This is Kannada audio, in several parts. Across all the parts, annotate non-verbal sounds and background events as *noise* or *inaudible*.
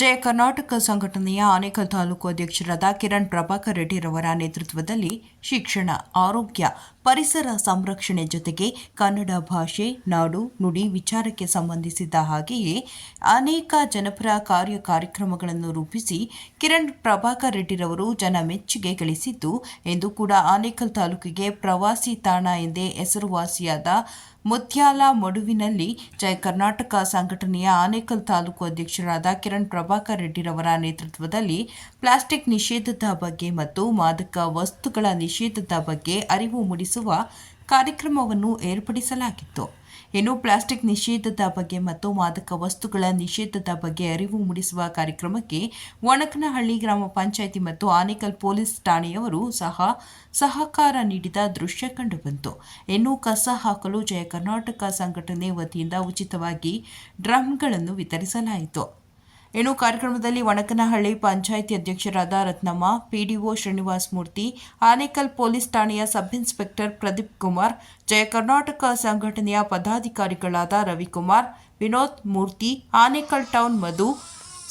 ಜಯ ಕರ್ನಾಟಕ ಸಂಘಟನೆಯ ಆನೇಕಲ್ ತಾಲೂಕು ಅಧ್ಯಕ್ಷರಾದ ಕಿರಣ್ ಪ್ರಭಾಕರ್ ರೆಡ್ಡಿರವರ ನೇತೃತ್ವದಲ್ಲಿ ಶಿಕ್ಷಣ, ಆರೋಗ್ಯ, ಪರಿಸರ ಸಂರಕ್ಷಣೆ ಜೊತೆಗೆ ಕನ್ನಡ ಭಾಷೆ, ನಾಡು, ನುಡಿ ವಿಚಾರಕ್ಕೆ ಸಂಬಂಧಿಸಿದ ಹಾಗೆಯೇ ಅನೇಕ ಜನಪರ ಕಾರ್ಯ ಕಾರ್ಯಕ್ರಮಗಳನ್ನು ರೂಪಿಸಿ ಕಿರಣ್ ಪ್ರಭಾಕರ್ ರೆಡ್ಡಿರವರು ಜನ ಮೆಚ್ಚುಗೆ ಗಳಿಸಿದ್ದು ಎಂದು ಕೂಡ ಆನೇಕಲ್ ತಾಲೂಕಿಗೆ ಪ್ರವಾಸಿ ತಾಣ ಎಂದೇ ಹೆಸರುವಾಸಿಯಾದ ಮುತ್ಯಾಲ ಮಡುವಿನಲ್ಲಿ ಜಯ ಕರ್ನಾಟಕ ಸಂಘಟನೆಯ ಆನೇಕಲ್ ತಾಲೂಕು ಅಧ್ಯಕ್ಷರಾದ ಕಿರಣ್ ಪ್ರಭಾಕರ್ ರೆಡ್ಡಿರವರ ನೇತೃತ್ವದಲ್ಲಿ ಪ್ಲಾಸ್ಟಿಕ್ ನಿಷೇಧದ ಬಗ್ಗೆ ಮತ್ತು ಮಾದಕ ವಸ್ತುಗಳ ನಿಷೇಧದ ಬಗ್ಗೆ ಅರಿವು ಮೂಡಿಸುವ ಕಾರ್ಯಕ್ರಮವನ್ನು ಏರ್ಪಡಿಸಲಾಗಿತ್ತು. ಇನ್ನು ಪ್ಲಾಸ್ಟಿಕ್ ನಿಷೇಧದ ಬಗ್ಗೆ ಮತ್ತು ಮಾದಕ ವಸ್ತುಗಳ ನಿಷೇಧದ ಬಗ್ಗೆ ಅರಿವು ಮೂಡಿಸುವ ಕಾರ್ಯಕ್ರಮಕ್ಕೆ ಒಣಕನಹಳ್ಳಿ ಗ್ರಾಮ ಪಂಚಾಯಿತಿ ಮತ್ತು ಆನೇಕಲ್ ಪೊಲೀಸ್ ಠಾಣೆಯವರು ಸಹ ಸಹಕಾರ ನೀಡಿದ ದೃಶ್ಯ ಕಂಡುಬಂತು. ಇನ್ನು ಕಸ ಹಾಕಲು ಜಯ ಕರ್ನಾಟಕ ಸಂಘಟನೆ ವತಿಯಿಂದ ಉಚಿತವಾಗಿ ಡ್ರಮ್ಗಳನ್ನು ವಿತರಿಸಲಾಯಿತು. ಇನ್ನು ಕಾರ್ಯಕ್ರಮದಲ್ಲಿ ವಣಕನಹಳ್ಳಿ ಪಂಚಾಯಿತಿ ಅಧ್ಯಕ್ಷರಾದ ರತ್ನಮ್ಮ, ಪಿಡಿಒ ಶ್ರೀನಿವಾಸ್ ಮೂರ್ತಿ, ಆನೇಕಲ್ ಪೊಲೀಸ್ ಠಾಣೆಯ ಸಬ್ ಇನ್ಸ್ಪೆಕ್ಟರ್ ಪ್ರದೀಪ್ ಕುಮಾರ್, ಜಯ ಕರ್ನಾಟಕ ಸಂಘಟನೆಯ ಪದಾಧಿಕಾರಿಗಳಾದ ರವಿಕುಮಾರ್, ವಿನೋದ್ ಮೂರ್ತಿ, ಆನೇಕಲ್ ಟೌನ್ ಮಧು,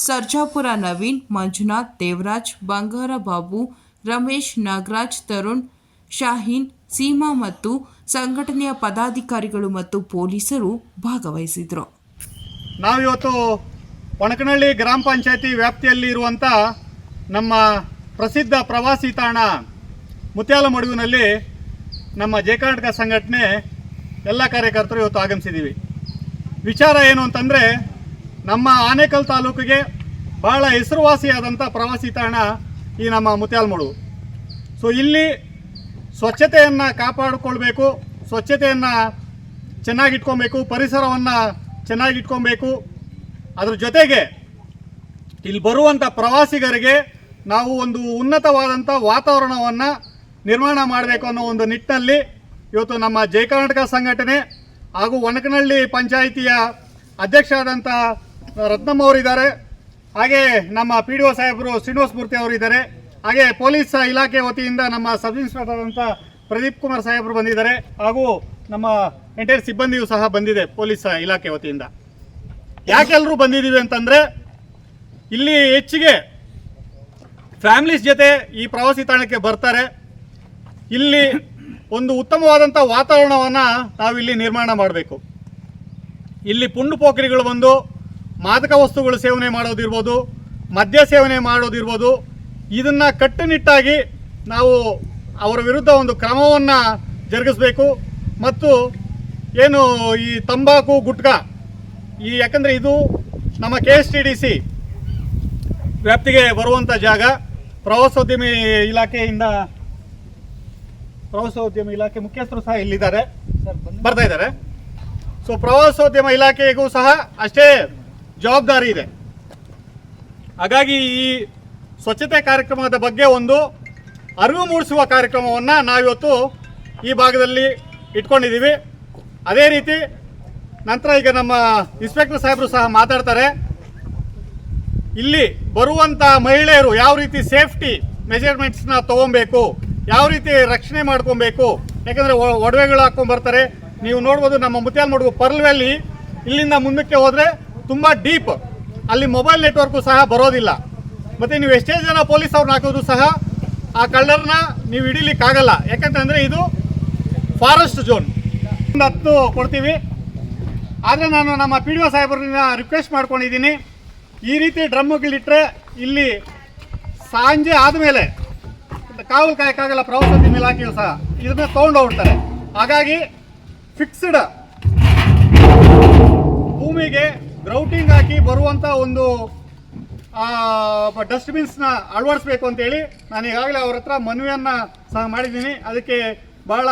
ಸರ್ಜಾಪುರ ನವೀನ್, ಮಂಜುನಾಥ್ ದೇವರಾಜ್, ಬಂಗಾರ ಬಾಬು, ರಮೇಶ್ ನಾಗರಾಜ್, ತರುಣ್ ಶಾಹೀನ್, ಸೀಮಾ ಮತ್ತು ಸಂಘಟನೆಯ ಪದಾಧಿಕಾರಿಗಳು ಮತ್ತು ಪೊಲೀಸರು ಭಾಗವಹಿಸಿದರು ನಾವಿವತ್ತು ಒಣಕನಹಳ್ಳಿ ಗ್ರಾಮ ಪಂಚಾಯತಿ ವ್ಯಾಪ್ತಿಯಲ್ಲಿ ಇರುವಂಥ ನಮ್ಮ ಪ್ರಸಿದ್ಧ ಪ್ರವಾಸಿ ತಾಣ ಮುತ್ಯಾಲಮಡುವಿನಲ್ಲಿ ನಮ್ಮ ಜೆ ಕರ್ನಾಟಕ ಸಂಘಟನೆ ಎಲ್ಲ ಕಾರ್ಯಕರ್ತರು ಇವತ್ತು ಆಗಮಿಸಿದ್ದೀವಿ. ವಿಚಾರ ಏನು ಅಂತಂದರೆ ನಮ್ಮ ಆನೇಕಲ್ ತಾಲೂಕಿಗೆ ಬಹಳ ಹೆಸರುವಾಸಿಯಾದಂಥ ಪ್ರವಾಸಿ ತಾಣ ಈ ನಮ್ಮ ಮುತ್ಯಾಲಮಡುವು ಸೊ ಇಲ್ಲಿ ಸ್ವಚ್ಛತೆಯನ್ನು ಕಾಪಾಡಿಕೊಳ್ಬೇಕು, ಸ್ವಚ್ಛತೆಯನ್ನು ಚೆನ್ನಾಗಿಟ್ಕೊಬೇಕು, ಪರಿಸರವನ್ನು ಚೆನ್ನಾಗಿಟ್ಕೊಬೇಕು ಅದ್ರ ಜೊತೆಗೆ ಇಲ್ಲಿ ಬರುವಂಥ ಪ್ರವಾಸಿಗರಿಗೆ ನಾವು ಒಂದು ಉನ್ನತವಾದಂಥ ವಾತಾವರಣವನ್ನು ನಿರ್ಮಾಣ ಮಾಡಬೇಕು ಅನ್ನೋ ಒಂದು ನಿಟ್ಟಿನಲ್ಲಿ ಇವತ್ತು ನಮ್ಮ ಜೈ ಕರ್ನಾಟಕ ಸಂಘಟನೆ ಹಾಗೂ ಒಣಕನಹಳ್ಳಿ ಪಂಚಾಯಿತಿಯ ಅಧ್ಯಕ್ಷ ಆದಂಥ ರತ್ನಮ್ಮ ಅವರಿದ್ದಾರೆ. ಹಾಗೆ ನಮ್ಮ ಪಿ ಡಿ ಒ ಸಾಹೇಬರು ಶ್ರೀನಿವಾಸ ಮೂರ್ತಿ ಅವರಿದ್ದಾರೆ. ಹಾಗೆ ಪೊಲೀಸ್ ಇಲಾಖೆ ವತಿಯಿಂದ ನಮ್ಮ ಸಬ್ ಇನ್ಸ್ಪೆಕ್ಟರ್ ಆದಂಥ ಪ್ರದೀಪ್ ಕುಮಾರ್ ಸಾಹೇಬರು ಬಂದಿದ್ದಾರೆ ಹಾಗೂ ನಮ್ಮ ಎಂಟೈರ್ ಸಿಬ್ಬಂದಿಯೂ ಸಹ ಬಂದಿದೆ ಪೊಲೀಸ್ ಇಲಾಖೆ ವತಿಯಿಂದ. ಯಾಕೆ ಎಲ್ಲರೂ ಬಂದಿದ್ದೀವಿ ಅಂತಂದರೆ ಇಲ್ಲಿ ಹೆಚ್ಚಿಗೆ ಫ್ಯಾಮಿಲೀಸ್ ಜೊತೆ ಈ ಪ್ರವಾಸಿ ತಾಣಕ್ಕೆ ಬರ್ತಾರೆ. ಇಲ್ಲಿ ಒಂದು ಉತ್ತಮವಾದಂಥ ವಾತಾವರಣವನ್ನು ನಾವಿಲ್ಲಿ ನಿರ್ಮಾಣ ಮಾಡಬೇಕು. ಇಲ್ಲಿ ಪುಂಡು ಪೋಖರಿಗಳು ಬಂದು ಮಾದಕ ವಸ್ತುಗಳು ಸೇವನೆ ಮಾಡೋದಿರ್ಬೋದು, ಮದ್ಯ ಸೇವನೆ ಮಾಡೋದಿರ್ಬೋದು. ಇದನ್ನು ಕಟ್ಟುನಿಟ್ಟಾಗಿ ನಾವು ಅವರ ವಿರುದ್ಧ ಒಂದು ಕ್ರಮವನ್ನು ಜರುಗಿಸಬೇಕು. ಮತ್ತು ಏನು ಈ ತಂಬಾಕು, ಗುಟ್ಕಾ ಈ ಯಾಕಂದರೆ ಇದು ನಮ್ಮ K S T D C ವ್ಯಾಪ್ತಿಗೆ ಬರುವಂಥ ಜಾಗ. ಪ್ರವಾಸೋದ್ಯಮಿ ಇಲಾಖೆಯಿಂದ ಪ್ರವಾಸೋದ್ಯಮ ಇಲಾಖೆ ಮುಖ್ಯಸ್ಥರು ಸಹ ಇಲ್ಲಿದ್ದಾರೆ. ಬರ್ತಾ ಇದ್ದಾರೆ. ಸೊ ಪ್ರವಾಸೋದ್ಯಮ ಇಲಾಖೆಗೂ ಸಹ ಅಷ್ಟೇ ಜವಾಬ್ದಾರಿ ಇದೆ. ಹಾಗಾಗಿ ಈ ಸ್ವಚ್ಛತೆ ಕಾರ್ಯಕ್ರಮದ ಬಗ್ಗೆ ಒಂದು ಅರಿವು ಮೂಡಿಸುವ ಕಾರ್ಯಕ್ರಮವನ್ನು ನಾವಿವತ್ತು ಈ ಭಾಗದಲ್ಲಿ ಇಟ್ಕೊಂಡಿದ್ದೀವಿ. ಅದೇ ರೀತಿ ನಂತರ ಈಗ ನಮ್ಮ ಇನ್ಸ್ಪೆಕ್ಟರ್ ಸಾಹೇಬರು ಸಹ ಮಾತಾಡ್ತಾರೆ. ಇಲ್ಲಿ ಬರುವಂಥ ಮಹಿಳೆಯರು ಯಾವ ರೀತಿ ಸೇಫ್ಟಿ ಮೆಜರ್ಮೆಂಟ್ಸ್ನ ತಗೊಬೇಕು, ಯಾವ ರೀತಿ ರಕ್ಷಣೆ ಮಾಡ್ಕೊಬೇಕು, ಯಾಕಂದ್ರೆ ಒಡವೆಗಳು ಹಾಕ್ಕೊಂಡು ಬರ್ತಾರೆ. ನೀವು ನೋಡ್ಬೋದು ನಮ್ಮ ಮುತ್ಯಾಲ್ ಮಡುಗು ಪರ್ಲ್ ವ್ಯಾಲಿ ಇಲ್ಲಿಂದ ಮುಂದಕ್ಕೆ ಹೋದರೆ ತುಂಬ ಡೀಪ್, ಅಲ್ಲಿ ಮೊಬೈಲ್ ನೆಟ್ವರ್ಕು ಸಹ ಬರೋದಿಲ್ಲ. ಮತ್ತು ನೀವು ಎಷ್ಟೇ ಜನ ಪೊಲೀಸ್ ಅವ್ರನ್ನ ಹಾಕಿದ್ರು ಸಹ ಆ ಕಳ್ಳರ್ನ ನೀವು ಹಿಡಿಲಿಕ್ಕಾಗಲ್ಲ. ಯಾಕಂತಂದರೆ ಇದು ಫಾರೆಸ್ಟ್ ಝೋನ್. ಹತ್ತು ಕೊಡ್ತೀವಿ. ಆದರೆ ನಾನು ನಮ್ಮ ಪಿ ಡಿ ಒ ಸಾಹೇಬ್ರನ್ನ ರಿಕ್ವೆಸ್ಟ್ ಮಾಡ್ಕೊಂಡಿದ್ದೀನಿ. ಈ ರೀತಿ ಡ್ರಮ್ಗಳಿಟ್ಟರೆ ಇಲ್ಲಿ ಸಂಜೆ ಆದಮೇಲೆ ಕಾವಲು ಕಾಯಕ್ಕಾಗಲ್ಲ, ಪ್ರವಾಸೋದ್ಯಮ ಇಲಾಖೆಯು ಸಹ ಇದನ್ನ ತೊಗೊಂಡು ಹೋಗ್ತಾರೆ ಹಾಗಾಗಿ ಫಿಕ್ಸ್ಡ್ ಭೂಮಿಗೆ ಗ್ರೌಟಿಂಗ್ ಹಾಕಿ ಬರುವಂಥ ಒಂದು ಡಸ್ಟ್ಬಿನ್ಸ್ನ ಅಳವಡಿಸ್ಬೇಕು ಅಂತೇಳಿ ನಾನು ಈಗಾಗಲೇ ಅವ್ರ ಹತ್ರ ಮನವಿಯನ್ನು ಸಹ ಮಾಡಿದ್ದೀನಿ. ಅದಕ್ಕೆ ಭಾಳ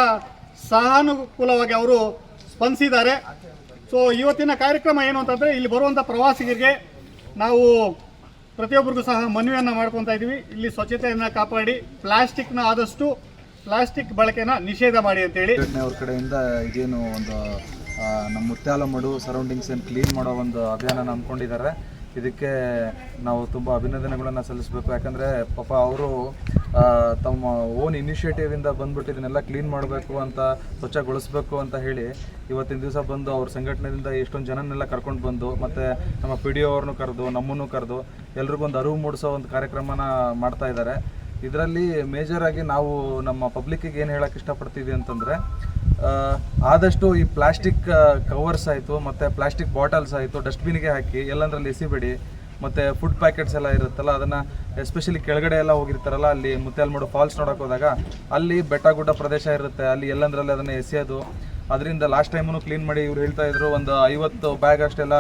ಸಹಾನುಕೂಲವಾಗಿ ಅವರು ಸ್ಪಂದಿಸಿದ್ದಾರೆ. ಸೊ ಇವತ್ತಿನ ಕಾರ್ಯಕ್ರಮ ಏನು ಅಂತಂದರೆ, ಇಲ್ಲಿ ಬರುವಂಥ ಪ್ರವಾಸಿಗರಿಗೆ ನಾವು ಪ್ರತಿಯೊಬ್ಬರಿಗೂ ಸಹ ಮನವಿಯನ್ನು ಮಾಡ್ಕೊತಾ ಇದ್ದೀವಿ ಇಲ್ಲಿ ಸ್ವಚ್ಛತೆಯನ್ನು ಕಾಪಾಡಿ, ಪ್ಲಾಸ್ಟಿಕ್ನ ಆದಷ್ಟು ಪ್ಲಾಸ್ಟಿಕ್ ಬಳಕೆನ ನಿಷೇಧ ಮಾಡಿ ಅಂತೇಳಿ. ಅವ್ರ ಕಡೆಯಿಂದ ಇದೇನು ಒಂದು ನಮ್ಮ ಮುತ್ಯಾಲಮಡು ಸರೌಂಡಿಂಗ್ಸ್ ಏನು ಕ್ಲೀನ್ ಮಾಡೋ ಒಂದು ಅಭಿಯಾನ ಹಮ್ಮಿಕೊಂಡಿದ್ದಾರೆ ಇದಕ್ಕೆ ನಾವು ತುಂಬ ಅಭಿನಂದನೆಗಳನ್ನು ಸಲ್ಲಿಸಬೇಕು. ಯಾಕಂದರೆ ಪಾಪ ಅವರು ತಮ್ಮ ಓನ್ ಇನಿಷಿಯೇಟಿವಿಂದ ಬಂದ್ಬಿಟ್ಟು ಇದನ್ನೆಲ್ಲ ಕ್ಲೀನ್ ಮಾಡಬೇಕು ಅಂತ, ಸ್ವಚ್ಛಗೊಳಿಸ್ಬೇಕು ಅಂತ ಹೇಳಿ ಇವತ್ತಿನ ದಿವಸ ಬಂದು ಅವ್ರ ಸಂಘಟನೆಯಿಂದ ಎಷ್ಟೊಂದು ಜನನ್ನೆಲ್ಲ ಕರ್ಕೊಂಡು ಬಂದು ಮತ್ತು ನಮ್ಮ ಪಿ ಡಿ ಅವ್ರನ್ನೂ ಕರೆದು, ನಮ್ಮನ್ನು ಕರೆದು ಎಲ್ರಿಗೊಂದು ಅರಿವು ಮೂಡಿಸೋ ಒಂದು ಕಾರ್ಯಕ್ರಮನ ಮಾಡ್ತಾ ಇದ್ದಾರೆ ಇದರಲ್ಲಿ ಮೇಜರ್ ಆಗಿ ನಾವು ನಮ್ಮ ಪಬ್ಲಿಕ್ಕಿಗೆ ಏನು ಹೇಳೋಕ್ಕೆ ಇಷ್ಟಪಡ್ತೀವಿ ಅಂತಂದರೆ ಆದಷ್ಟು ಈ ಪ್ಲಾಸ್ಟಿಕ್ ಕವರ್ಸ್ ಆಯಿತು, ಮತ್ತು ಪ್ಲಾಸ್ಟಿಕ್ ಬಾಟಲ್ಸ್ ಆಯಿತು ಡಸ್ಟ್ಬಿನ್ಗೆ ಹಾಕಿ, ಎಲ್ಲಂದ್ರಲ್ಲಿ ಎಸಿಬೇಡಿ, ಮತ್ತು ಫುಡ್ ಪ್ಯಾಕೆಟ್ಸ್ ಎಲ್ಲ ಇರುತ್ತಲ್ಲ, ಅದನ್ನು ಎಸ್ಪೆಷಲಿ ಕೆಳಗಡೆ ಎಲ್ಲ ಹೋಗಿರ್ತಾರಲ್ಲ, ಅಲ್ಲಿ ಮುತ್ಯಾಲ್ಮಡು ಫಾಲ್ಸ್ ನೋಡೋಕೆ ಹೋದಾಗ, ಅಲ್ಲಿ ಬೆಟ್ಟ ಗುಡ್ಡ ಪ್ರದೇಶ ಇರುತ್ತೆ, ಅಲ್ಲಿ ಎಲ್ಲಂದ್ರಲ್ಲಿ ಅದನ್ನು ಎಸೆಯೋದು. ಅದರಿಂದ ಲಾಸ್ಟ್ ಟೈಮೂ ಕ್ಲೀನ್ ಮಾಡಿ ಇವ್ರು ಹೇಳ್ತಾ ಇದ್ರು, ಒಂದು ಐವತ್ತು ಬ್ಯಾಗ್ ಅಷ್ಟೆಲ್ಲ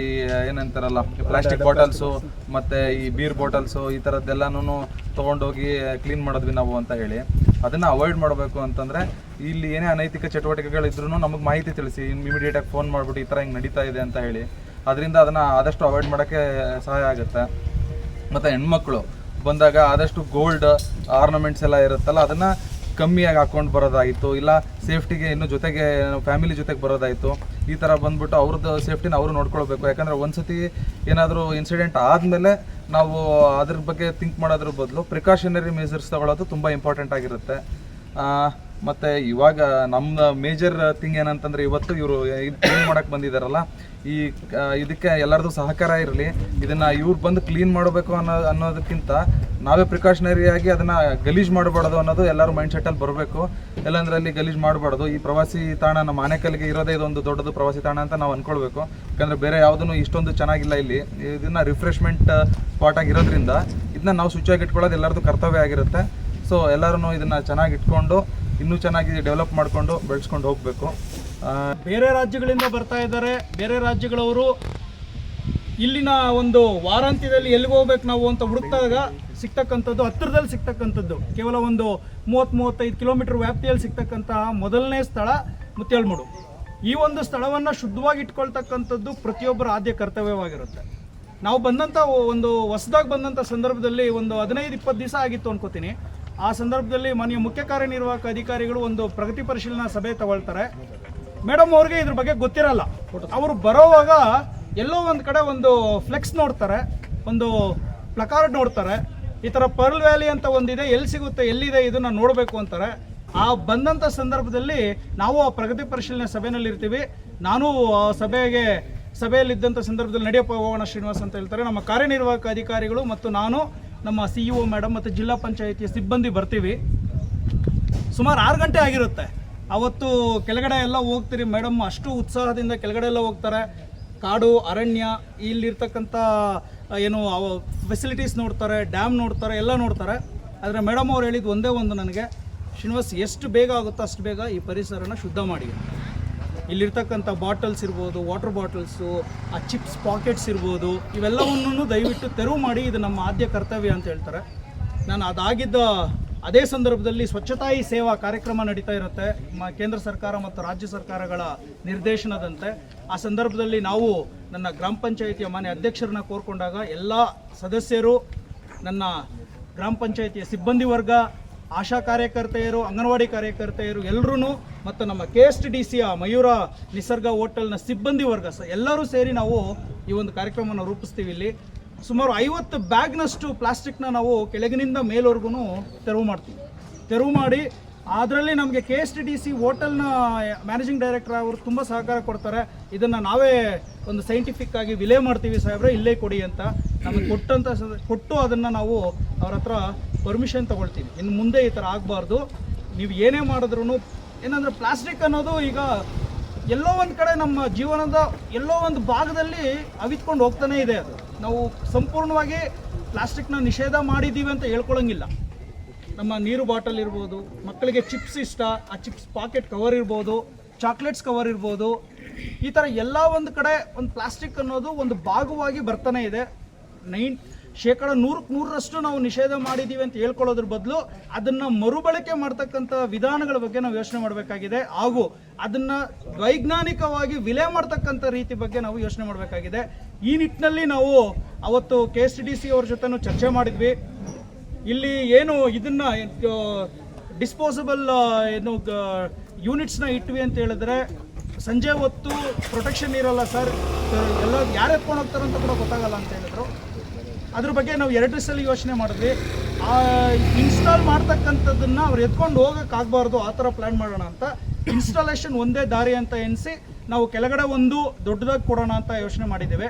ಈ, ಏನಂತಾರಲ್ಲ ಪ್ಲಾಸ್ಟಿಕ್ ಬಾಟಲ್ಸು ಮತ್ತು ಈ ಬೀರ್ ಬಾಟಲ್ಸು ಈ ಥರದ್ದೆಲ್ಲನೂ ತೊಗೊಂಡೋಗಿ ಕ್ಲೀನ್ ಮಾಡಿದ್ವಿ ನಾವು ಅಂತ ಹೇಳಿ. ಅದನ್ನು ಅವಾಯ್ಡ್ ಮಾಡಬೇಕು ಅಂತಂದರೆ ಇಲ್ಲಿ ಏನೇ ಅನೈತಿಕ ಚಟುವಟಿಕೆಗಳಿದ್ರೂ ನಮಗೆ ಮಾಹಿತಿ ತಿಳಿಸಿ ಇಮಿಡಿಯೇಟಾಗಿ ಫೋನ್ ಮಾಡಿಬಿಟ್ಟು ಈ ಥರ ಹಿಂಗೆ ನಡೀತಾ ಇದೆ ಅಂತ ಹೇಳಿ. ಅದರಿಂದ ಅದನ್ನು ಆದಷ್ಟು ಅವಾಯ್ಡ್ ಮಾಡೋಕ್ಕೆ ಸಹಾಯ ಆಗುತ್ತೆ. ಮತ್ತು ಹೆಣ್ಮಕ್ಳು ಬಂದಾಗ ಆದಷ್ಟು ಗೋಲ್ಡ್ ಆರ್ನಮೆಂಟ್ಸ್ ಎಲ್ಲ ಇರುತ್ತಲ್ಲ, ಅದನ್ನು ಕಮ್ಮಿಯಾಗಿ ಹಾಕೊಂಡು ಬರೋದಾಯಿತು, ಇಲ್ಲ ಸೇಫ್ಟಿಗೆ ಇನ್ನು ಜೊತೆಗೆ ಫ್ಯಾಮಿಲಿ ಜೊತೆಗೆ ಬರೋದಾಯಿತು, ಈ ಥರ ಬಂದ್ಬಿಟ್ಟು ಅವ್ರದ್ದು ಸೇಫ್ಟಿನ ಅವರು ನೋಡ್ಕೊಳ್ಬೇಕು. ಯಾಕಂದರೆ ಒಂದ್ಸತಿ ಏನಾದರೂ ಇನ್ಸಿಡೆಂಟ್ ಆದಮೇಲೆ ನಾವು ಅದ್ರ ಬಗ್ಗೆ ಥಿಂಕ್ ಮಾಡೋದ್ರ ಬದಲು ಪ್ರಿಕಾಷನರಿ ಮೆಸರ್ಸ್ ತಗೊಳ್ಳೋದು ತುಂಬ ಇಂಪಾರ್ಟೆಂಟ್ ಆಗಿರುತ್ತೆ. ಮತ್ತೆ ಇವಾಗ ನಮ್ಮ ಮೇಜರ್ ಥಿಂಗ್ ಏನಂತಂದ್ರೆ ಇವತ್ತು ಇವರು ಕ್ಲೀನ್ ಮಾಡಕ್ ಬಂದಿದಾರಲ್ಲ, ಈ ಇದಕ್ಕೆ ಎಲ್ಲರದು ಸಹಕಾರ ಇರಲಿ, ಇದನ್ನ ಇವ್ರು ಬಂದು ಕ್ಲೀನ್ ಮಾಡಬೇಕು ಅನ್ನೋ, ಅನ್ನೋದಕ್ಕಿಂತ ನಾವೇ ಪ್ರಿಕಾಷನರಿ ಆಗಿ ಅದನ್ನ ಗಲೀಜ್ ಮಾಡಬಾರ್ದು ಅನ್ನೋದು ಎಲ್ಲರೂ ಮೈಂಡ್ ಸೆಟ್ಟಲ್ಲಿ ಬರಬೇಕು. ಎಲ್ಲಂದ್ರೆ ಅಲ್ಲಿ ಗಲೀಜ್ ಮಾಡಬಾರ್ದು. ಈ ಪ್ರವಾಸಿ ತಾಣ ನಮ್ಮ ಆನೆಕಲ್ಲಿಗೆ ಇರೋದೇ ಇದೊಂದು ದೊಡ್ಡದು ಪ್ರವಾಸಿ ತಾಣ ಅಂತ ನಾವು ಅನ್ಕೊಳ್ಬೇಕು. ಯಾಕಂದ್ರೆ ಬೇರೆ ಯಾವುದೂ ಇಷ್ಟೊಂದು ಚೆನ್ನಾಗಿಲ್ಲ ಇಲ್ಲಿ. ಇದನ್ನ ರಿಫ್ರೆಶ್ಮೆಂಟ್ ಸ್ಪಾಟ್ ಆಗಿರೋದ್ರಿಂದ ಇದನ್ನ ನಾವು ಶುಚಿಯಾಗಿ ಇಟ್ಕೊಳ್ಳೋದು ಎಲ್ಲರದು ಕರ್ತವ್ಯ ಆಗಿರುತ್ತೆ. ಸೊ ಎಲ್ಲರೂ ಇದನ್ನ ಚೆನ್ನಾಗಿ ಇಟ್ಕೊಂಡು ಇನ್ನೂ ಚೆನ್ನಾಗಿ ಡೆವಲಪ್ ಮಾಡಿಕೊಂಡು ಬೆಳೆಸ್ಕೊಂಡು ಹೋಗಬೇಕು. ಬೇರೆ ರಾಜ್ಯಗಳಿಂದ ಬರ್ತಾ ಇದ್ದಾರೆ. ಬೇರೆ ರಾಜ್ಯಗಳವರು ಇಲ್ಲಿನ ಒಂದು ವಾರಾಂತ್ಯದಲ್ಲಿ ಎಲ್ಲಿಗೆ ಹೋಗ್ಬೇಕು ನಾವು ಅಂತ ಹುಡುಕ್ತಾಗ ಸಿಗ್ತಕ್ಕಂಥದ್ದು, ಹತ್ತಿರದಲ್ಲಿ ಸಿಗ್ತಕ್ಕಂಥದ್ದು. ಕೇವಲ ಒಂದು ಮೂವತ್ತು ಮೂವತ್ತೈದು ಕಿಲೋಮೀಟರ್ ವ್ಯಾಪ್ತಿಯಲ್ಲಿ ಸಿಗ್ತಕ್ಕಂತಹ ಮೊದಲನೇ ಸ್ಥಳ ಮುತ್ತೇಳ್ಮೂಡು ಈ ಒಂದು ಸ್ಥಳವನ್ನು ಶುದ್ಧವಾಗಿ ಇಟ್ಕೊಳ್ತಕ್ಕಂಥದ್ದು ಪ್ರತಿಯೊಬ್ಬರ ಆದ್ಯ ಕರ್ತವ್ಯವಾಗಿರುತ್ತೆ. ನಾವು ಬಂದಂಥ ಒಂದು ಹೊಸದಾಗಿ ಬಂದಂಥ ಸಂದರ್ಭದಲ್ಲಿ ಒಂದು ಹದಿನೈದು, ಇಪ್ಪತ್ತು ದಿವಸ ಆಗಿತ್ತು ಅನ್ಕೋತೀನಿ. ಆ ಸಂದರ್ಭದಲ್ಲಿ ಮಾನ್ಯ ಮುಖ್ಯ ಕಾರ್ಯನಿರ್ವಾಹಕ ಅಧಿಕಾರಿಗಳು ಒಂದು ಪ್ರಗತಿ ಪರಿಶೀಲನಾ ಸಭೆ ತಗೊಳ್ತಾರೆ. ಮೇಡಮ್ ಅವ್ರಿಗೆ ಇದ್ರ ಬಗ್ಗೆ ಗೊತ್ತಿರಲ್ಲ. ಅವರು ಬರೋವಾಗ ಎಲ್ಲೋ ಒಂದು ಕಡೆ ಒಂದು ಫ್ಲೆಕ್ಸ್ ನೋಡ್ತಾರೆ, ಒಂದು ಪ್ಲಕಾರ್ಡ್ ನೋಡ್ತಾರೆ. ಈ ಥರ ಪರ್ಲ್ ವ್ಯಾಲಿ ಅಂತ ಒಂದಿದೆ, ಎಲ್ಲಿ ಸಿಗುತ್ತೆ, ಎಲ್ಲಿದೆ ಇದನ್ನ ನೋಡಬೇಕು ಅಂತಾರೆ. ಆ ಬಂದಂಥ ಸಂದರ್ಭದಲ್ಲಿ ನಾವು ಆ ಪ್ರಗತಿ ಪರಿಶೀಲನೆ ಸಭೆಯಲ್ಲಿ ಇರ್ತೀವಿ. ನಾನು ಆ ಸಭೆಗೆ ಸಭೆಯಲ್ಲಿದ್ದಂಥ ಸಂದರ್ಭದಲ್ಲಿ ನಡೆಯಪ್ಪ ಹೋಗೋಣ ಶ್ರೀನಿವಾಸ್ ಅಂತ ಹೇಳ್ತಾರೆ. ನಮ್ಮ ಕಾರ್ಯನಿರ್ವಾಹಕ ಅಧಿಕಾರಿಗಳು ಮತ್ತು ನಾನು ನಮ್ಮ ಸಿ ಇ ಮೇಡಮ್ ಮತ್ತು ಜಿಲ್ಲಾ ಪಂಚಾಯಿತಿಯ ಸಿಬ್ಬಂದಿ ಬರ್ತೀವಿ. ಸುಮಾರು ಆರು ಗಂಟೆ ಆಗಿರುತ್ತೆ. ಅವತ್ತು ಕೆಳಗಡೆ ಎಲ್ಲ ಹೋಗ್ತೀರಿ ಮೇಡಮ್ ಅಷ್ಟು ಉತ್ಸಾಹದಿಂದ ಕೆಳಗಡೆ ಎಲ್ಲ ಹೋಗ್ತಾರೆ. ಕಾಡು, ಅರಣ್ಯ, ಇಲ್ಲಿರ್ತಕ್ಕಂಥ ಏನು ಫೆಸಿಲಿಟೀಸ್ ನೋಡ್ತಾರೆ ಡ್ಯಾಮ್ ನೋಡ್ತಾರೆ, ಎಲ್ಲ ನೋಡ್ತಾರೆ. ಆದರೆ ಮೇಡಮ್ ಅವ್ರು ಹೇಳಿದ್ದು ಒಂದೇ ಒಂದು ನನಗೆ, ಶ್ರೀನಿವಾಸ್, ಎಷ್ಟು ಬೇಗ ಆಗುತ್ತೋ ಅಷ್ಟು ಬೇಗ ಈ ಪರಿಸರನ ಶುದ್ಧ ಮಾಡಿ ಇಲ್ಲಿರ್ತಕ್ಕಂಥ ಬಾಟಲ್ಸ್ ಇರ್ಬೋದು ವಾಟರ್ ಬಾಟಲ್ಸು ಆ ಚಿಪ್ಸ್ ಪಾಕೆಟ್ಸ್ ಇರ್ಬೋದು, ಇವೆಲ್ಲವನ್ನೂ ದಯವಿಟ್ಟು ತೆರವು ಮಾಡಿ ಇದು ನಮ್ಮ ಆದ್ಯ ಕರ್ತವ್ಯ ಅಂತ ಹೇಳ್ತಾರೆ. ನಾನು ಅದಾಗಿದ್ದ ಅದೇ ಸಂದರ್ಭದಲ್ಲಿ ಸ್ವಚ್ಛತಾ ಹಿ ಸೇವಾ ಕಾರ್ಯಕ್ರಮ ನಡೀತಾ ಇರುತ್ತೆ. ಕೇಂದ್ರ ಸರ್ಕಾರ ಮತ್ತು ರಾಜ್ಯ ಸರ್ಕಾರಗಳ ನಿರ್ದೇಶನದಂತೆ. ಆ ಸಂದರ್ಭದಲ್ಲಿ ನಾವು ನನ್ನ ಗ್ರಾಮ ಪಂಚಾಯಿತಿಯ ಮನೆ ಅಧ್ಯಕ್ಷರನ್ನ ಕೋರ್ಕೊಂಡಾಗ ಎಲ್ಲ ಸದಸ್ಯರು, ನನ್ನ ಗ್ರಾಮ ಪಂಚಾಯಿತಿಯ ಸಿಬ್ಬಂದಿ ವರ್ಗ, ಆಶಾ ಕಾರ್ಯಕರ್ತೆಯರು, ಅಂಗನವಾಡಿ ಕಾರ್ಯಕರ್ತೆಯರು ಎಲ್ಲರೂ ಮತ್ತು ನಮ್ಮ ಕೆ ಎಸ್ ಟಿ ಡಿ ಸಿಯ ಮಯೂರ ನಿಸರ್ಗ ಹೋಟೆಲ್ನ ಸಿಬ್ಬಂದಿ ವರ್ಗ ಸ ಎಲ್ಲರೂ ಸೇರಿ ನಾವು ಈ ಒಂದು ಕಾರ್ಯಕ್ರಮವನ್ನು ರೂಪಿಸ್ತೀವಿ ಇಲ್ಲಿ. ಸುಮಾರು ಐವತ್ತು ಬ್ಯಾಗ್ನಷ್ಟು ಪ್ಲಾಸ್ಟಿಕ್ನ ನಾವು ಕೆಳಗಿನಿಂದ ಮೇಲ್ವರೆಗೂ ತೆರವು ಮಾಡ್ತೀವಿ. ತೆರವು ಮಾಡಿ ಅದರಲ್ಲಿ ನಮಗೆ K S T D C ಹೋಟೆಲ್ನ ಮ್ಯಾನೇಜಿಂಗ್ ಡೈರೆಕ್ಟರ್ ಅವರು ತುಂಬ ಸಹಕಾರ ಕೊಡ್ತಾರೆ. ಇದನ್ನು ನಾವೇ ಒಂದು ಸೈಂಟಿಫಿಕ್ ಆಗಿ ವಿಲೇ ಮಾಡ್ತೀವಿ ಸಾಹೇಬ್ರೆ, ಇಲ್ಲೇ ಕೊಡಿ ಅಂತ. ನಮಗೆ ಕೊಟ್ಟಂತ ಕೊಟ್ಟು ಅದನ್ನು ನಾವು ಅವ್ರ ಹತ್ರ ಪರ್ಮಿಷನ್ ತಗೊಳ್ತೀವಿ. ಇನ್ನು ಮುಂದೆ ಈ ಥರ ಆಗಬಾರ್ದು. ನೀವು ಏನೇ ಮಾಡಿದ್ರೂ ಏನಂದರೆ ಪ್ಲಾಸ್ಟಿಕ್ ಅನ್ನೋದು ಈಗ ಎಲ್ಲೋ ಒಂದು ಕಡೆ ನಮ್ಮ ಜೀವನದ ಎಲ್ಲೋ ಒಂದು ಭಾಗದಲ್ಲಿ ಅವಿತ್ಕೊಂಡು ಹೋಗ್ತಾನೆ ಇದೆ ಅದು. ನಾವು ಸಂಪೂರ್ಣವಾಗಿ ಪ್ಲಾಸ್ಟಿಕ್ನ ನಿಷೇಧ ಮಾಡಿದ್ದೀವಿ ಅಂತ ಹೇಳ್ಕೊಳಂಗಿಲ್ಲ. ನಮ್ಮ ನೀರು ಬಾಟಲ್ ಇರ್ಬೋದು, ಮಕ್ಕಳಿಗೆ ಚಿಪ್ಸ್ ಇಷ್ಟ, ಆ ಚಿಪ್ಸ್ ಪಾಕೆಟ್ ಕವರ್ ಇರ್ಬೋದು, ಚಾಕ್ಲೇಟ್ಸ್ ಕವರ್ ಇರ್ಬೋದು, ಈ ಥರ ಎಲ್ಲ ಒಂದು ಕಡೆ ಒಂದು ಪ್ಲಾಸ್ಟಿಕ್ ಅನ್ನೋದು ಒಂದು ಭಾಗವಾಗಿ ಬರ್ತಾನೆ ಇದೆ. ನೈನ್ ಶೇಕಡ ನೂರಕ್ಕೆ ನೂರರಷ್ಟು ನಾವು ನಿಷೇಧ ಮಾಡಿದ್ದೀವಿ ಅಂತ ಹೇಳ್ಕೊಳ್ಳೋದ್ರ ಬದಲು ಅದನ್ನು ಮರುಬಳಕೆ ಮಾಡ್ತಕ್ಕಂಥ ವಿಧಾನಗಳ ಬಗ್ಗೆ ನಾವು ಯೋಚನೆ ಮಾಡಬೇಕಾಗಿದೆ. ಹಾಗೂ ಅದನ್ನು ವೈಜ್ಞಾನಿಕವಾಗಿ ವಿಲೆ ಮಾಡ್ತಕ್ಕಂಥ ರೀತಿ ಬಗ್ಗೆ ನಾವು ಯೋಚನೆ ಮಾಡಬೇಕಾಗಿದೆ. ಈ ನಿಟ್ಟಿನಲ್ಲಿ ನಾವು ಅವತ್ತು ಕೆ ಎಸ್ ಡಿ ಸಿ ಅವ್ರ ಜೊತೆನೂ ಚರ್ಚೆ ಮಾಡಿದ್ವಿ. ಇಲ್ಲಿ ಏನು ಇದನ್ನ ಡಿಸ್ಪೋಸಬಲ್ ಏನು ಯೂನಿಟ್ಸ್ನ ಇಟ್ವಿ ಅಂತ ಹೇಳಿದ್ರೆ ಸಂಜೆ ಹೊತ್ತು ಪ್ರೊಟೆಕ್ಷನ್ ಇರಲ್ಲ ಸರ್. ಎಲ್ಲ ಯಾರು ಎತ್ಕೊಂಡು ಹೋಗ್ತಾರಂತ ಕೂಡ ಗೊತ್ತಾಗಲ್ಲ ಅಂತ ಹೇಳಿದ್ರು. ಅದ್ರ ಬಗ್ಗೆ ನಾವು ಎರಡು ಸಲ ಯೋಚನೆ ಮಾಡಿದ್ವಿ. ಇನ್ಸ್ಟಾಲ್ ಮಾಡ್ತಕ್ಕಂಥದ್ದನ್ನು ಅವ್ರು ಎತ್ಕೊಂಡು ಹೋಗೋಕ್ಕಾಗಬಾರ್ದು ಆ ಥರ ಪ್ಲ್ಯಾನ್ ಮಾಡೋಣ ಅಂತ. ಇನ್ಸ್ಟಾಲೇಷನ್ ಒಂದೇ ದಾರಿ ಅಂತ ಎನಿಸಿ ನಾವು ಕೆಳಗಡೆ ಒಂದು ದೊಡ್ಡದಾಗಿ ಕೊಡೋಣ ಅಂತ ಯೋಚನೆ ಮಾಡಿದ್ದೇವೆ.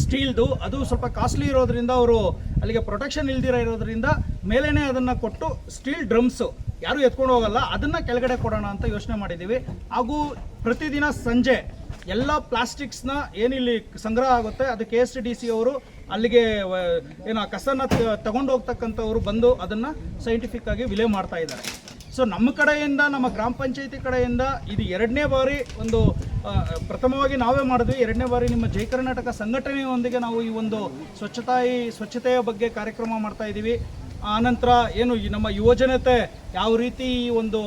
ಸ್ಟೀಲ್ದು ಅದು ಸ್ವಲ್ಪ ಕಾಸ್ಟ್ಲಿ ಇರೋದ್ರಿಂದ ಅವರು ಅಲ್ಲಿಗೆ ಪ್ರೊಟೆಕ್ಷನ್ ಇಲ್ದಿರ ಇರೋದ್ರಿಂದ ಮೇಲೇನೆ ಅದನ್ನು ಕೊಟ್ಟು ಸ್ಟೀಲ್ ಡ್ರಮ್ಸು ಯಾರು ಎತ್ಕೊಂಡು ಹೋಗಲ್ಲ, ಅದನ್ನು ಕೆಳಗಡೆ ಕೊಡೋಣ ಅಂತ ಯೋಚನೆ ಮಾಡಿದ್ದೀವಿ. ಹಾಗೂ ಪ್ರತಿದಿನ ಸಂಜೆ ಎಲ್ಲ ಪ್ಲಾಸ್ಟಿಕ್ಸ್ನ ಏನಿಲ್ಲಿ ಸಂಗ್ರಹ ಆಗುತ್ತೆ ಅದು K S T D C ಅವರು ಅಲ್ಲಿಗೆ ಏನೋ ಕಸನ ತಗೊಂಡು ಹೋಗ್ತಕ್ಕಂಥವ್ರು ಬಂದು ಅದನ್ನು ಸೈಂಟಿಫಿಕ್ ಆಗಿ ವಿಲೇ ಮಾಡ್ತಾ ಇದ್ದಾರೆ. ಸೊ ನಮ್ಮ ಕಡೆಯಿಂದ, ನಮ್ಮ ಗ್ರಾಮ ಪಂಚಾಯತಿ ಕಡೆಯಿಂದ ಇದು ಎರಡನೇ ಬಾರಿ ಒಂದು ಪ್ರಥಮವಾಗಿ ನಾವೇ ಮಾಡಿದ್ವಿ. ಎರಡನೇ ಬಾರಿ ನಿಮ್ಮ ಜೈ ಕರ್ನಾಟಕ ಸಂಘಟನೆಯೊಂದಿಗೆ ನಾವು ಈ ಒಂದು ಸ್ವಚ್ಛತಾಯಿ, ಸ್ವಚ್ಛತೆಯ ಬಗ್ಗೆ ಕಾರ್ಯಕ್ರಮ ಮಾಡ್ತಾ ಇದ್ದೀವಿ. ಆನಂತರ ಏನು ನಮ್ಮ ಯುವಜನತೆ ಯಾವ ರೀತಿ ಈ ಒಂದು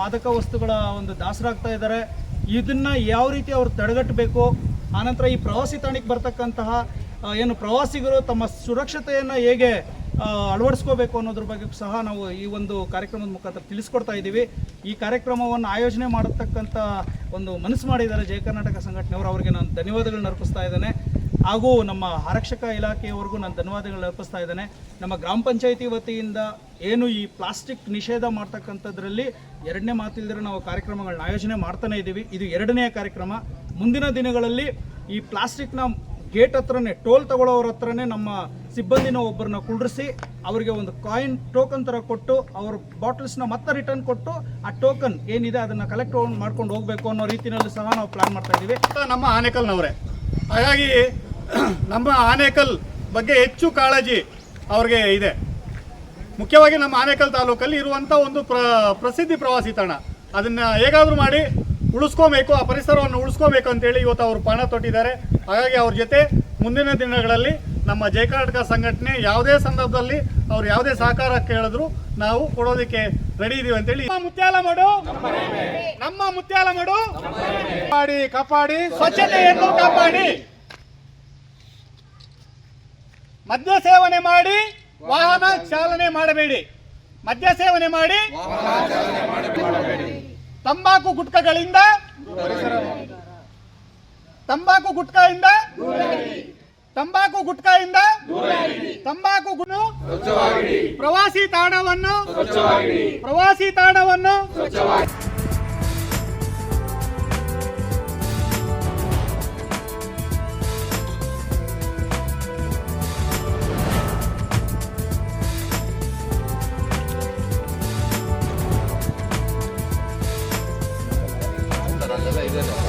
ಮಾದಕ ವಸ್ತುಗಳ ಒಂದು ದಾಸರಾಗ್ತಾ ಇದ್ದಾರೆ, ಇದನ್ನು ಯಾವ ರೀತಿ ಅವರು ತಡೆಗಟ್ಟಬೇಕು ಆನಂತರ ಈ ಪ್ರವಾಸಿ ತಾಣಕ್ಕೆ ಬರ್ತಕ್ಕಂತಹ ಏನು ಪ್ರವಾಸಿಗರು ತಮ್ಮ ಸುರಕ್ಷತೆಯನ್ನು ಹೇಗೆ ಅಳವಡಿಸ್ಕೋಬೇಕು ಅನ್ನೋದ್ರ ಬಗ್ಗೆ ಸಹ ನಾವು ಈ ಒಂದು ಕಾರ್ಯಕ್ರಮದ ಮುಖಾಂತರ ತಿಳಿಸ್ಕೊಡ್ತಾ ಇದ್ದೀವಿ. ಈ ಕಾರ್ಯಕ್ರಮವನ್ನು ಆಯೋಜನೆ ಮಾಡತಕ್ಕಂಥ ಒಂದು ಮನಸ್ಸು ಮಾಡಿದ್ದಾರೆ ಜಯ ಕರ್ನಾಟಕ ಸಂಘಟನೆಯವರು. ಅವರಿಗೆ ನಾನು ಧನ್ಯವಾದಗಳನ್ನ ಅರ್ಪಿಸ್ತಾ ಇದ್ದೇನೆ. ಹಾಗೂ ನಮ್ಮ ಆರಕ್ಷಕ ಇಲಾಖೆಯವರೆಗೂ ನಾನು ಧನ್ಯವಾದಗಳನ್ನ ಅರ್ಪಿಸ್ತಾ ಇದ್ದೇನೆ. ನಮ್ಮ ಗ್ರಾಮ ಪಂಚಾಯಿತಿ ವತಿಯಿಂದ ಏನು ಈ ಪ್ಲಾಸ್ಟಿಕ್ ನಿಷೇಧ ಮಾಡ್ತಕ್ಕಂಥದ್ರಲ್ಲಿ ಎರಡನೇ ಮಾತಿಲ್ದರೆ ನಾವು ಕಾರ್ಯಕ್ರಮಗಳನ್ನ ಆಯೋಜನೆ ಮಾಡ್ತಾನೆ ಇದ್ದೀವಿ. ಇದು ಎರಡನೇ ಕಾರ್ಯಕ್ರಮ. ಮುಂದಿನ ದಿನಗಳಲ್ಲಿ ಈ ಪ್ಲಾಸ್ಟಿಕ್ನ ಗೇಟ್ ಹತ್ರನೇ, ಟೋಲ್ ತಗೊಳ್ಳೋರ ಹತ್ರನೇ ನಮ್ಮ ಸಿಬ್ಬಂದಿನ ಒಬ್ಬರನ್ನ ಕುಳ್ಳಿಸಿ ಅವರಿಗೆ ಒಂದು ಕಾಯಿನ್ ಟೋಕನ್ ಥರ ಕೊಟ್ಟು, ಅವ್ರ ಬಾಟಲ್ಸ್ನ ಮತ್ತೆ ರಿಟರ್ನ್ ಕೊಟ್ಟು, ಆ ಟೋಕನ್ ಏನಿದೆ ಅದನ್ನು ಕಲೆಕ್ಟ್ ಮಾಡ್ಕೊಂಡು ಹೋಗಬೇಕು ಅನ್ನೋ ರೀತಿಯಲ್ಲಿ ಸಹ ನಾವು ಪ್ಲ್ಯಾನ್ ಮಾಡ್ತಾ ಇದ್ದೀವಿ. ನಮ್ಮ ಆನೇಕಲ್ನವರೇ. ಹಾಗಾಗಿ, *clears throat* ನಮ್ಮ ಆನೇಕಲ್ ಬಗ್ಗೆ ಹೆಚ್ಚು ಕಾಳಜಿ ಅವ್ರಿಗೆ ಇದೆ. ಮುಖ್ಯವಾಗಿ ನಮ್ಮ ಆನೇಕಲ್ ತಾಲೂಕಲ್ಲಿ ಇರುವಂಥ ಒಂದು ಪ್ರ, ಪ್ರಸಿದ್ಧಿ ಪ್ರವಾಸಿ ತಾಣ. ಅದನ್ನು ಹೇಗಾದರೂ ಮಾಡಿ ಉಳಿಸ್ಕೋಬೇಕು, ಆ ಪರಿಸರವನ್ನು ಉಳಿಸ್ಕೋಬೇಕು ಅಂತೇಳಿ ಇವತ್ತು ಅವರು ಪಣ ತೊಟ್ಟಿದ್ದಾರೆ. ಹಾಗಾಗಿ ಅವ್ರ ಜೊತೆ ಮುಂದಿನ ದಿನಗಳಲ್ಲಿ ನಮ್ಮ ಜಯ ಕರ್ನಾಟಕ ಸಂಘಟನೆ ಯಾವುದೇ ಸಂದರ್ಭದಲ್ಲಿ ಅವ್ರು ಯಾವುದೇ ಸಹಕಾರ ಕೇಳಿದ್ರು ನಾವು ಕೊಡೋದಕ್ಕೆ ರೆಡಿ ಇದೀವಿ ಅಂತೇಳಿ. ಮುತ್ಯಾಲ ಮಾಡು. ನಮ್ಮ ಮುತ್ಯಾಲ ಮಾಡು. ಕಾಪಾಡಿ ಕಾಪಾಡಿ. ಸ್ವಚ್ಛತೆಯನ್ನು ಕಾಪಾಡಿ. ಮದ್ಯ ಸೇವನೆ ಮಾಡಿ, ವಾಹನ ಚಾಲನೆ ಮಾಡಬೇಡಿ. ಮದ್ಯ ಸೇವನೆ ಮಾಡಿ ತಂಬಾಕು ಗುಟ್ಕಗಳಿಂದ ತಂಬಾಕು ಗುಟ್ಕದಿಂದ ತಂಬಾಕು ಗುಟ್ಕದಿಂದ ತಂಬಾಕು ಗುಣ ಪ್ರವಾಸಿ ತಾಣವನ್ನು ಪ್ರವಾಸಿ ತಾಣವನ್ನು 随便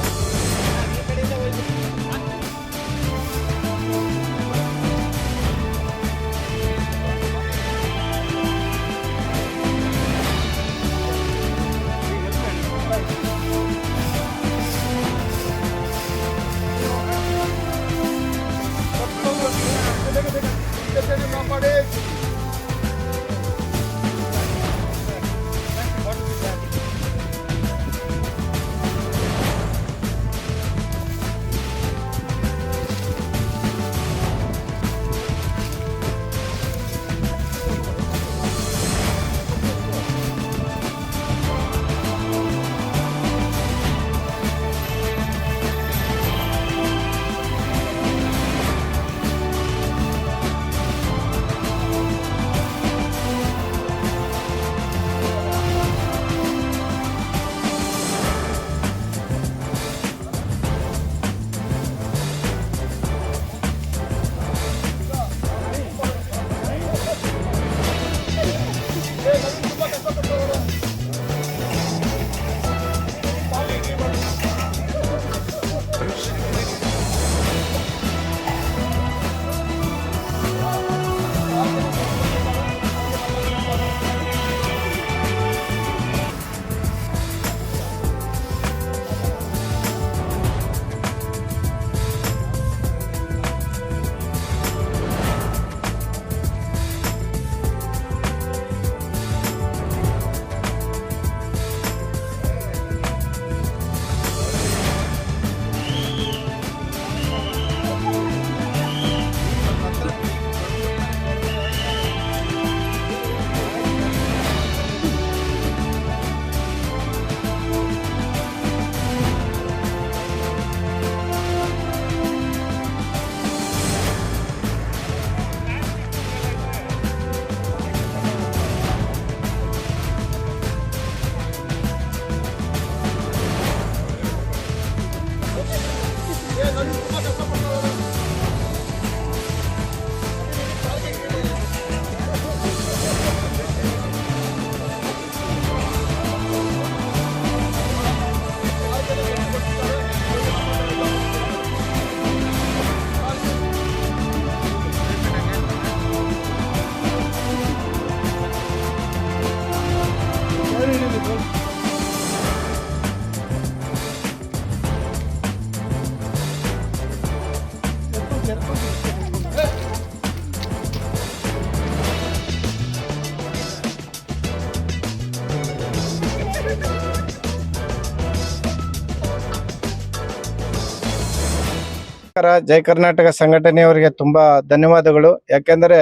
ಜೈ ಕರ್ನಾಟಕ ಸಂಘಟನೆಯವರಿಗೆ ತುಂಬಾ ಧನ್ಯವಾದಗಳು. ಯಾಕೆಂದರೆ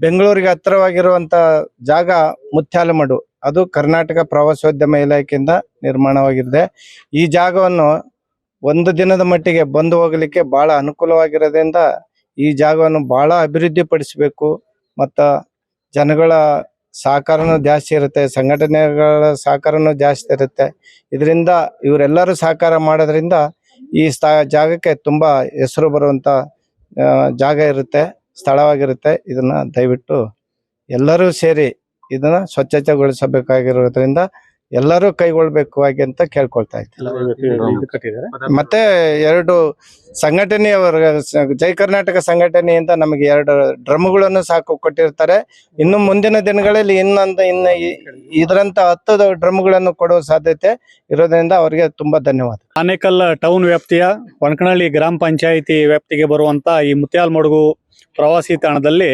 ಬೆಂಗಳೂರಿಗೆ ಹತ್ತಿರವಾಗಿರುವಂತ ಜಾಗ ಮುತ್ಯಾಲಮಡು. ಅದು ಕರ್ನಾಟಕ ಪ್ರವಾಸೋದ್ಯಮ ಇಲಾಖೆಯಿಂದ ನಿರ್ಮಾಣವಾಗಿದೆ ಈ ಜಾಗವನ್ನು ಒಂದು ದಿನದ ಮಟ್ಟಿಗೆ ಬಂದು ಹೋಗಲಿಕ್ಕೆ ಬಹಳ ಅನುಕೂಲವಾಗಿರೋದ್ರಿಂದ ಈ ಜಾಗವನ್ನು ಬಹಳ ಅಭಿವೃದ್ಧಿ ಪಡಿಸಬೇಕು ಮತ್ತ ಜನಗಳ ಸಹಕಾರನೂ ಜಾಸ್ತಿ ಇರುತ್ತೆ, ಸಂಘಟನೆಗಳ ಸಹಕಾರನೂ ಜಾಸ್ತಿ ಇರುತ್ತೆ. ಇದರಿಂದ ಇವರೆಲ್ಲರೂ ಸಹಕಾರ ಮಾಡೋದ್ರಿಂದ ಈ ಸ್ಥ, ಜಾಗಕ್ಕೆ ತುಂಬಾ ಹೆಸರು ಬರುವಂತ ಜಾಗ ಇರುತ್ತೆ, ಸ್ಥಳವಾಗಿರುತ್ತೆ. ಇದನ್ನ ದಯವಿಟ್ಟು ಎಲ್ಲರೂ ಸೇರಿ ಇದನ್ನ ಸ್ವಚ್ಛತೆಗೊಳಿಸಬೇಕಾಗಿರೋದ್ರಿಂದ ಎಲ್ಲರೂ ಕೈಗೊಳ್ಬೇಕು ಹಾಗೆ ಅಂತ ಕೇಳ್ಕೊಳ್ತಾ ಇದ್ದೀನಿ ಮತ್ತೆ ಎರಡು ಸಂಘಟನೆಯವರ ಸ- ಜೈ ಕರ್ನಾಟಕ ಸಂಘಟನೆಯಿಂದ ನಮಗೆ ಎರಡು ಡ್ರಮ್ಗಳನ್ನು ಸಾಕು ಕೊಟ್ಟಿರ್ತಾರೆ. ಇನ್ನು ಮುಂದಿನ ದಿನಗಳಲ್ಲಿ ಇನ್ನೊಂದು ಇನ್ನು ಇದರಂತ ಹತ್ತು ಡ್ರಮ್ಗಳನ್ನು ಕೊಡುವ ಸಾಧ್ಯತೆ ಇರೋದ್ರಿಂದ ಅವರಿಗೆ ತುಂಬಾ ಧನ್ಯವಾದ. ಆನೇಕಲ್ ಟೌನ್ ವ್ಯಾಪ್ತಿಯ ಒಣಕನಹಳ್ಳಿ ಗ್ರಾಮ ಪಂಚಾಯಿತಿ ವ್ಯಾಪ್ತಿಗೆ ಬರುವಂತ ಈ ಮುತ್ಯಾಲ್ಮಡುಗು ಪ್ರವಾಸಿ ತಾಣದಲ್ಲಿ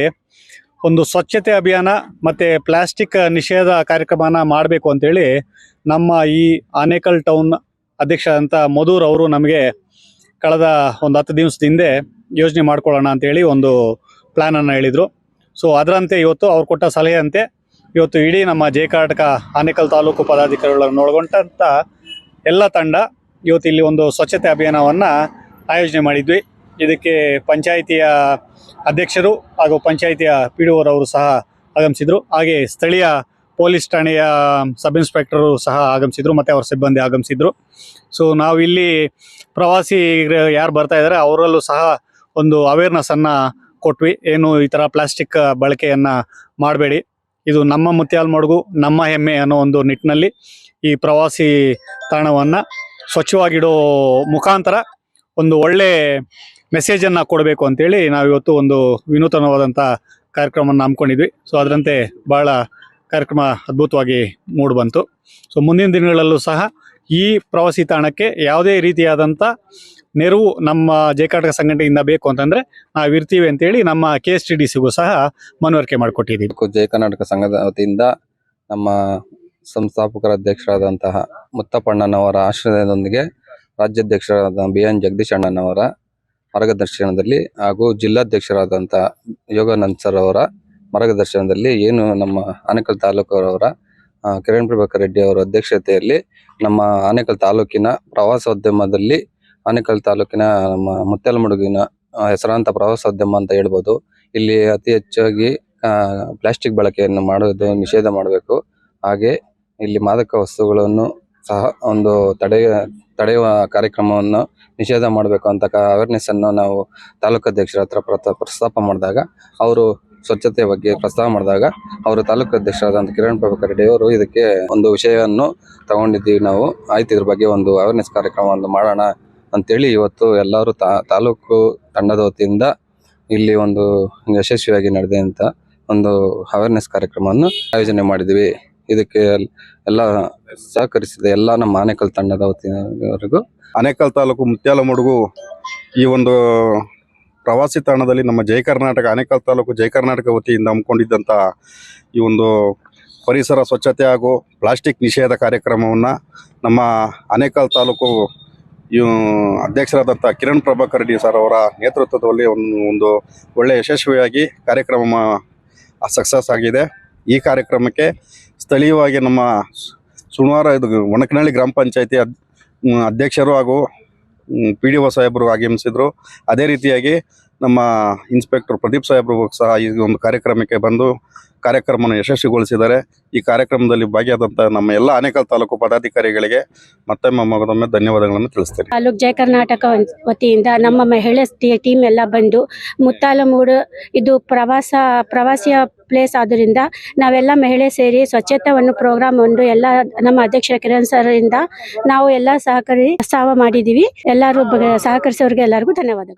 ಒಂದು ಸ್ವಚ್ಛತೆ ಅಭಿಯಾನ ಮತ್ತು ಪ್ಲಾಸ್ಟಿಕ್ ನಿಷೇಧ ಕಾರ್ಯಕ್ರಮನ ಮಾಡಬೇಕು ಅಂತೇಳಿ ನಮ್ಮ ಈ ಆನೇಕಲ್ ಟೌನ್ ಅಧ್ಯಕ್ಷರಾದಂಥ ಮಧುರ್ ಅವರು ನಮಗೆ ಕಳೆದ ಒಂದು ಹತ್ತು ದಿವಸದ ಹಿಂದೆ ಯೋಜನೆ ಮಾಡ್ಕೊಳ್ಳೋಣ ಅಂತೇಳಿ ಒಂದು ಪ್ಲ್ಯಾನನ್ನು ಹೇಳಿದರು. ಸೊ ಅದರಂತೆ ಇವತ್ತು ಅವ್ರು ಕೊಟ್ಟ ಸಲಹೆಯಂತೆ ಇವತ್ತು ಇಡೀ ನಮ್ಮ ಜೆ ಕರ್ನಾಟಕ ಆನೇಕಲ್ ತಾಲೂಕು ಪದಾಧಿಕಾರಿಗಳನ್ನು ಒಳಗೊಂಡಂಥ ಎಲ್ಲ ತಂಡ ಇವತ್ತು ಇಲ್ಲಿ ಒಂದು ಸ್ವಚ್ಛತೆ ಅಭಿಯಾನವನ್ನು ಆಯೋಜನೆ ಮಾಡಿದ್ವಿ. ಇದಕ್ಕೆ ಪಂಚಾಯಿತಿಯ ಅಧ್ಯಕ್ಷರು ಹಾಗೂ ಪಂಚಾಯಿತಿಯ ಪಿ ಡಿ ಅವರು ಸಹ ಆಗಮಿಸಿದರು. ಹಾಗೆ ಸ್ಥಳೀಯ ಪೊಲೀಸ್ ಠಾಣೆಯ ಸಬ್ ಇನ್ಸ್ಪೆಕ್ಟರು ಸಹ ಆಗಮಿಸಿದರು ಮತ್ತು ಅವರ ಸಿಬ್ಬಂದಿ ಆಗಮಿಸಿದರು. ಸೊ ನಾವಿಲ್ಲಿ ಪ್ರವಾಸಿ ಯಾರು ಬರ್ತಾ ಇದ್ದಾರೆ ಅವರಲ್ಲೂ ಸಹ ಒಂದು ಅವೇರ್ನೆಸ್ಸನ್ನು ಕೊಟ್ವಿ. ಏನು ಈ ಥರ ಪ್ಲಾಸ್ಟಿಕ್ ಬಳಕೆಯನ್ನು ಮಾಡಬೇಡಿ. ಇದು ನಮ್ಮ ಮುತ್ಯಾಲ್ಮಡುಗು ನಮ್ಮ ಹೆಮ್ಮೆ ಅನ್ನೋ ಒಂದು ನಿಟ್ಟಿನಲ್ಲಿ ಈ ಪ್ರವಾಸಿ ತಾಣವನ್ನು ಸ್ವಚ್ಛವಾಗಿಡೋ ಮುಖಾಂತರ ಒಂದು ಒಳ್ಳೆ ಮೆಸೇಜನ್ನು ಕೊಡಬೇಕು ಅಂತೇಳಿ ನಾವು ಇವತ್ತು ಒಂದು ವಿನೂತನವಾದಂಥ ಕಾರ್ಯಕ್ರಮವನ್ನು ಹಮ್ಮಿಕೊಂಡಿದ್ವಿ. ಸೊ ಅದರಂತೆ ಭಾಳ ಕಾರ್ಯಕ್ರಮ ಅದ್ಭುತವಾಗಿ ಮೂಡಿಬಂತು ಸೊ ಮುಂದಿನ ದಿನಗಳಲ್ಲೂ ಸಹ ಈ ಪ್ರವಾಸಿ ತಾಣಕ್ಕೆ ಯಾವುದೇ ರೀತಿಯಾದಂಥ ನೆರವು ನಮ್ಮ ಜಯಕರ್ನಾಟಕ ಸಂಘಟನೆಯಿಂದ ಬೇಕು ಅಂತಂದರೆ ನಾವು ಇರ್ತೀವಿ ಅಂತೇಳಿ ನಮ್ಮ ಕೆ ಎಸ್ ಟಿ ಡಿ ಸಿಗೂ ಸಹ ಮನವರಿಕೆ ಮಾಡಿಕೊಟ್ಟಿದ್ದೀವಿ. ಜಯ ಕರ್ನಾಟಕ ಸಂಘದ ವತಿಯಿಂದ ನಮ್ಮ ಸಂಸ್ಥಾಪಕರ ಅಧ್ಯಕ್ಷರಾದಂತಹ ಮುತ್ತಪ್ಪಣ್ಣನವರ ಆಶ್ರಯದೊಂದಿಗೆ ರಾಜ್ಯಾಧ್ಯಕ್ಷರಾದ ಬಿ ಎನ್ ಜಗದೀಶ್ ಅಣ್ಣನವರ ಮಾರ್ಗದರ್ಶನದಲ್ಲಿ ಹಾಗೂ ಜಿಲ್ಲಾಧ್ಯಕ್ಷರಾದಂತಹ ಯೋಗಾನಂದ್ ಸರ್ ಅವರ ಮಾರ್ಗದರ್ಶನದಲ್ಲಿ ಏನು ನಮ್ಮ ಆನೇಕಲ್ ತಾಲೂಕರವರ ಕಿರಣ್ ಪ್ರಭಾಕರ್ ರೆಡ್ಡಿ ಅವರ ಅಧ್ಯಕ್ಷತೆಯಲ್ಲಿ ನಮ್ಮ ಆನೇಕಲ್ ತಾಲೂಕಿನ ಪ್ರವಾಸೋದ್ಯಮದಲ್ಲಿ, ಆನೇಕಲ್ ತಾಲೂಕಿನ ನಮ್ಮ ಮುತ್ಯಾಲಮಡುಗಿನ ಹೆಸರಾಂತ ಪ್ರವಾಸೋದ್ಯಮ ಅಂತ ಹೇಳ್ಬೋದು. ಇಲ್ಲಿ ಅತಿ ಹೆಚ್ಚಾಗಿ ಪ್ಲಾಸ್ಟಿಕ್ ಬಳಕೆಯನ್ನು ಮಾಡುವುದು ನಿಷೇಧ ಮಾಡಬೇಕು. ಹಾಗೆ ಇಲ್ಲಿ ಮಾದಕ ವಸ್ತುಗಳನ್ನು ಸಹ ಒಂದು ತಡೆ, ತಡೆಯುವ ಕಾರ್ಯಕ್ರಮವನ್ನು ನಿಷೇಧ ಮಾಡಬೇಕು ಅಂತ ಅವೇರ್ನೆಸ್ ಅನ್ನು ನಾವು ತಾಲೂಕು ಅಧ್ಯಕ್ಷರ ಹತ್ರ ಪ್ರಸ್ತಾಪ ಮಾಡಿದಾಗ, ಅವರು ಸ್ವಚ್ಛತೆ ಬಗ್ಗೆ ಪ್ರಸ್ತಾವ ಮಾಡಿದಾಗ, ಅವರು ತಾಲೂಕು ಅಧ್ಯಕ್ಷರಾದಂಥ ಕಿರಣ್ ಪ್ರಭಾಕರ್ ರೆಡ್ಡಿ ಅವರು ಇದಕ್ಕೆ ಒಂದು ವಿಷಯವನ್ನು ತಗೊಂಡಿದ್ದೀವಿ ನಾವು. ಆಯ್ತು, ಇದ್ರ ಬಗ್ಗೆ ಒಂದು ಅವೇರ್ನೆಸ್ ಕಾರ್ಯಕ್ರಮವನ್ನು ಮಾಡೋಣ ಅಂತೇಳಿ ಇವತ್ತು ಎಲ್ಲರೂ ತಾ, ತಾಲೂಕು ತಂಡದ ವತಿಯಿಂದ ಇಲ್ಲಿ ಒಂದು ಯಶಸ್ವಿಯಾಗಿ ನಡೆದಂಥ ಒಂದು ಅವೇರ್ನೆಸ್ ಕಾರ್ಯಕ್ರಮವನ್ನು ಆಯೋಜನೆ ಮಾಡಿದ್ವಿ ಇದಕ್ಕೆ ಎಲ್ಲ ಸಹಕರಿಸಿದೆ ಎಲ್ಲ ನಮ್ಮ ಆನೇಕಲ್ ತಂಡದ ವತಿಯವರೆಗೂ ಆನೇಕಲ್ ತಾಲೂಕು ಮುತ್ಯಾಲಮಡುಗು ಈ ಒಂದು ಪ್ರವಾಸಿ ತಾಣದಲ್ಲಿ ನಮ್ಮ ಜಯ ಕರ್ನಾಟಕ, ಆನೇಕಲ್ ತಾಲೂಕು ಜಯ ಕರ್ನಾಟಕ ವತಿಯಿಂದ ಹಮ್ಮಿಕೊಂಡಿದ್ದಂಥ ಈ ಒಂದು ಪರಿಸರ ಸ್ವಚ್ಛತೆ ಹಾಗೂ ಪ್ಲಾಸ್ಟಿಕ್ ನಿಷೇಧ ಕಾರ್ಯಕ್ರಮವನ್ನು ನಮ್ಮ ಆನೇಕಲ್ ತಾಲೂಕು ಅಧ್ಯಕ್ಷರಾದಂಥ ಕಿರಣ್ ಪ್ರಭಾಕರ್ ರೆಡ್ಡಿ ಸರ್ ಅವರ ನೇತೃತ್ವದಲ್ಲಿ ಒಂದು ಒಂದು ಒಳ್ಳೆಯ ಯಶಸ್ವಿಯಾಗಿ ಕಾರ್ಯಕ್ರಮ ಸಕ್ಸಸ್ ಆಗಿದೆ. ಈ ಕಾರ್ಯಕ್ರಮಕ್ಕೆ ಸ್ಥಳೀಯವಾಗಿ ನಮ್ಮ ಸುಣವಾರ ಇದು ಒಣಕನಹಳ್ಳಿ ಗ್ರಾಮ ಪಂಚಾಯತಿ ಅಧ್ಯಕ್ಷರು ಹಾಗೂ ಪಿ ಡಿ ಒ ಸಾಹೇಬರು ಆಗಮಿಸಿದರು. ಅದೇ ರೀತಿಯಾಗಿ ನಮ್ಮ ಇನ್ಸ್ಪೆಕ್ಟರ್ ಪ್ರದೀಪ್ ಸಾಹೇಬ್ರು ಸಹ ಈ ಒಂದು ಕಾರ್ಯಕ್ರಮಕ್ಕೆ ಬಂದು ಕಾರ್ಯಕ್ರಮವನ್ನು ಯಶಸ್ವಿಗೊಳಿಸಿದ್ದಾರೆ. ಈ ಕಾರ್ಯಕ್ರಮದಲ್ಲಿ ಭಾಗಿಯಾದಂಥ ನಮ್ಮ ಎಲ್ಲ ಆನೇಕಲ್ ತಾಲೂಕು ಪದಾಧಿಕಾರಿಗಳಿಗೆ ಮತ್ತೊಮ್ಮೆ ಮಗದೊಮ್ಮೆ ಧನ್ಯವಾದಗಳನ್ನು ತಿಳಿಸ್ತೇನೆ. ತಾಲೂಕ್ ಜಯ ಕರ್ನಾಟಕ ವಂತ್- ವತಿಯಿಂದ ನಮ್ಮ ಮಹಿಳೆ ಟೀಮ್ ಎಲ್ಲ ಬಂದು ಮುತ್ತಾಲಮೂಡು ಇದು ಪ್ರವಾಸ ಪ್ರವಾಸಿಯ ಪ್ಲೇಸ್ ಆದ್ದರಿಂದ ನಾವೆಲ್ಲ ಮಹಿಳೆ ಸೇರಿ ಸ್ವಚ್ಛತಾವನ್ನು ಪ್ರೋಗ್ರಾಮ್ ಒಂದು ಎಲ್ಲ ನಮ್ಮ ಅಧ್ಯಕ್ಷ ಕಿರಣ್ ಸರ್ ಇಂದ ನಾವು ಎಲ್ಲ ಸಹಕರಿ ಪ್ರಸ್ತಾವ ಮಾಡಿದ್ದೀವಿ. ಎಲ್ಲರೂ ಸಹಕರಿಸೋರಿಗೆ ಎಲ್ಲರಿಗೂ ಧನ್ಯವಾದಗಳು.